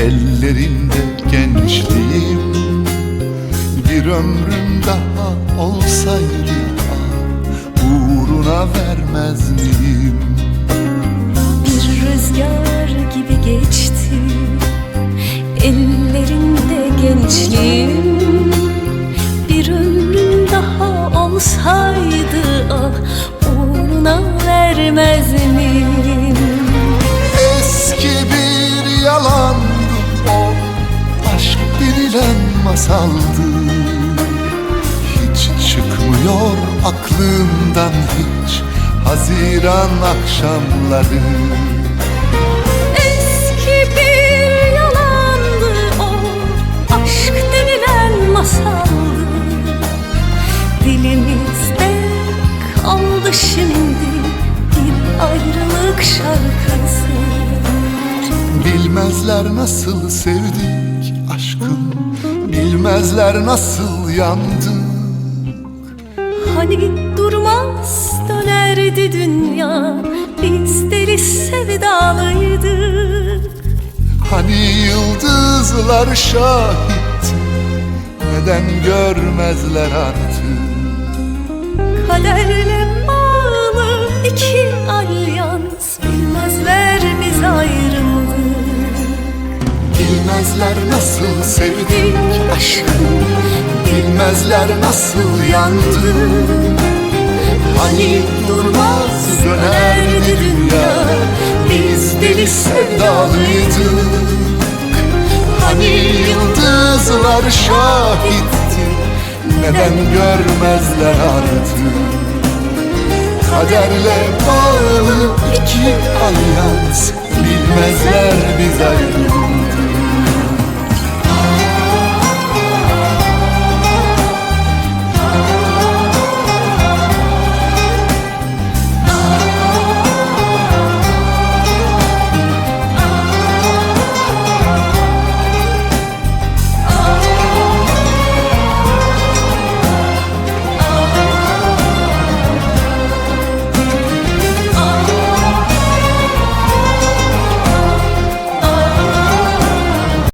Ellerinde gençliğim. Bir ömrüm daha olsaydı Uğruna vermez miyim? Bir rüzgar gibi geçti. Ellerinde gençliğim. Bir ömrüm daha olsaydı denilen masaldı. Hiç çıkmıyor aklımdan hiç Haziran akşamları. Eski bir yalandı o Aşk denilen masaldı. Dilimizde kaldı şimdi Bir ayrılık şarkısı. Bilmezler nasıl sevdik aşkım Bilmezler nasıl yandık Hani durmaz dönerdi dünya? Biz deli sevdalıydık Hani yıldızlar şahit Neden görmezler artık? Kaderle bağlı iki alyans Bilmezler nasıl sevdik aşkım Bilmezler nasıl yandık Hani durmaz dönerdi dünya Biz deli sevdalıydık. Hani yıldızlar şahitti Neden görmezler artık? Kaderle bağlı iki alyans